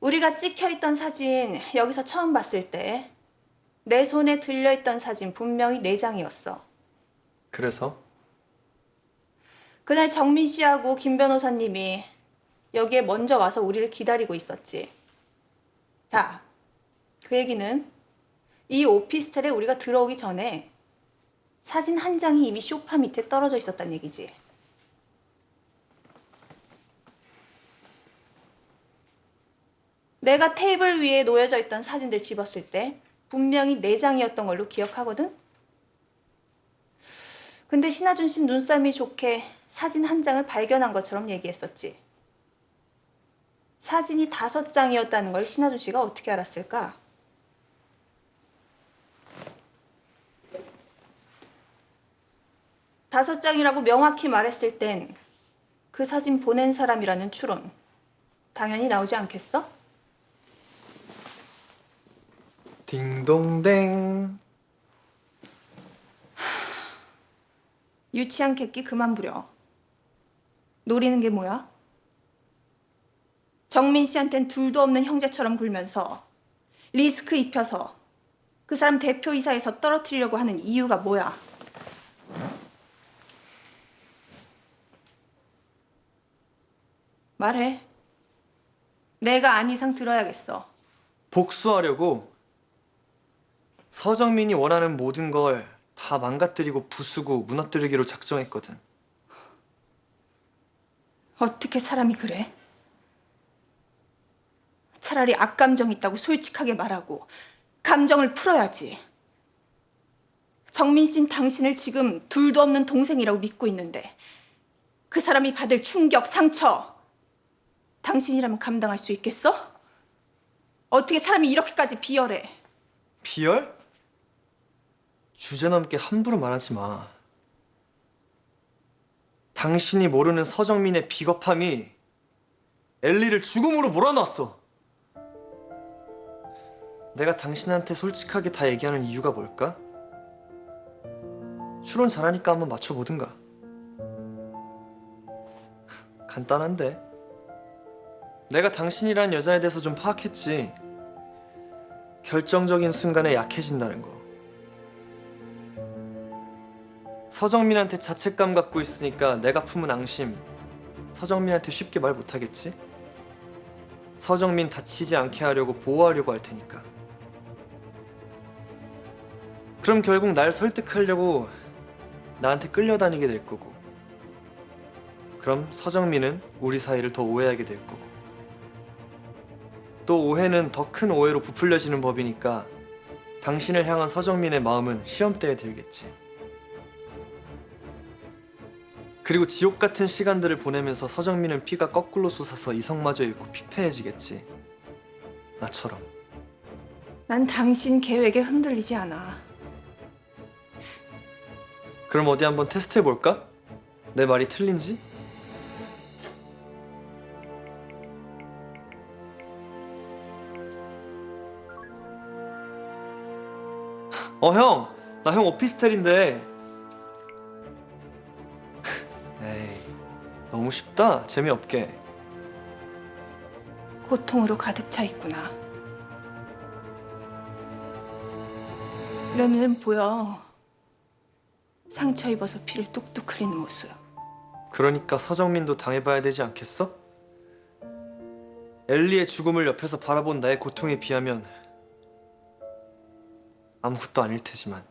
우리가 찍혀있던 사진 여기서 처음 봤을 때 내 손에 들려있던 사진 분명히 네 장이었어. 그래서 그날 정민 씨하고 김 변호사님이 여기에 먼저 와서 우리를 기다리고 있었지. 자, 그 얘기는 이 오피스텔에 우리가 들어오기 전에 사진 한 장이 이미 소파 밑에 떨어져 있었단 얘기지. 내가 테이블 위에 놓여져 있던 사진들 집었을 때 분명히 네 장이었던 걸로 기억하거든? 근데 신하준 씨 눈썰미 좋게 사진 한 장을 발견한 것처럼 얘기했었지. 사진이 다섯 장이었다는 걸 신하준 씨가 어떻게 알았을까? 다섯 장이라고 명확히 말했을 땐 그 사진 보낸 사람이라는 추론 당연히 나오지 않겠어? 딩동댕 유치한 객기 그만 부려. 노리는 게 뭐야? 정민 씨한텐 둘도 없는 형제처럼 굴면서 리스크 입혀서 그 사람 대표이사에서 떨어뜨리려고 하는 이유가 뭐야? 말해. 내가 안 이상 들어야겠어. 복수하려고 서정민이 원하는 모든 걸 다 망가뜨리고 부수고 무너뜨리기로 작정했거든. 어떻게 사람이 그래? 차라리 악감정 있다고 솔직하게 말하고 감정을 풀어야지. 정민 씨는 당신을 지금 둘도 없는 동생이라고 믿고 있는데 그 사람이 받을 충격, 상처 당신이라면 감당할 수 있겠어? 어떻게 사람이 이렇게까지 비열해? 비열? 주제넘게 함부로 말하지 마. 당신이 모르는 서정민의 비겁함이 엘리를 죽음으로 몰아놨어. 내가 당신한테 솔직하게 다 얘기하는 이유가 뭘까? 추론 잘하니까 한번 맞춰보든가. 간단한데. 내가 당신이란 여자에 대해서 좀 파악했지. 결정적인 순간에 약해진다는 거. 서정민한테 자책감 갖고 있으니까 내가 품은 앙심 서정민한테 쉽게 말 못하겠지? 서정민 다치지 않게 하려고 보호하려고 할 테니까. 그럼 결국 날 설득하려고 나한테 끌려다니게 될 거고. 그럼 서정민은 우리 사이를 더 오해하게 될 거고. 또 오해는 더 큰 오해로 부풀려지는 법이니까 당신을 향한 서정민의 마음은 시험대에 들겠지. 그리고 지옥 같은 시간들을 보내면서 서정민은 피가 거꾸로 솟아서 이성마저 잃고 피폐해지겠지. 나처럼. 난 당신 계획에 흔들리지 않아. 그럼 어디 한번 테스트해 볼까? 내 말이 틀린지? 어, 형! 나 형 오피스텔인데. 너무 쉽다. 재미없게. 고통으로 가득 차 있구나. 내 눈엔 보여. 상처 입어서 피를 뚝뚝 흐리는 모습. 그러니까 서정민도 당해봐야 되지 않겠어? 엘리의 죽음을 옆에서 바라본 나의 고통에 비하면 아무것도 아닐 테지만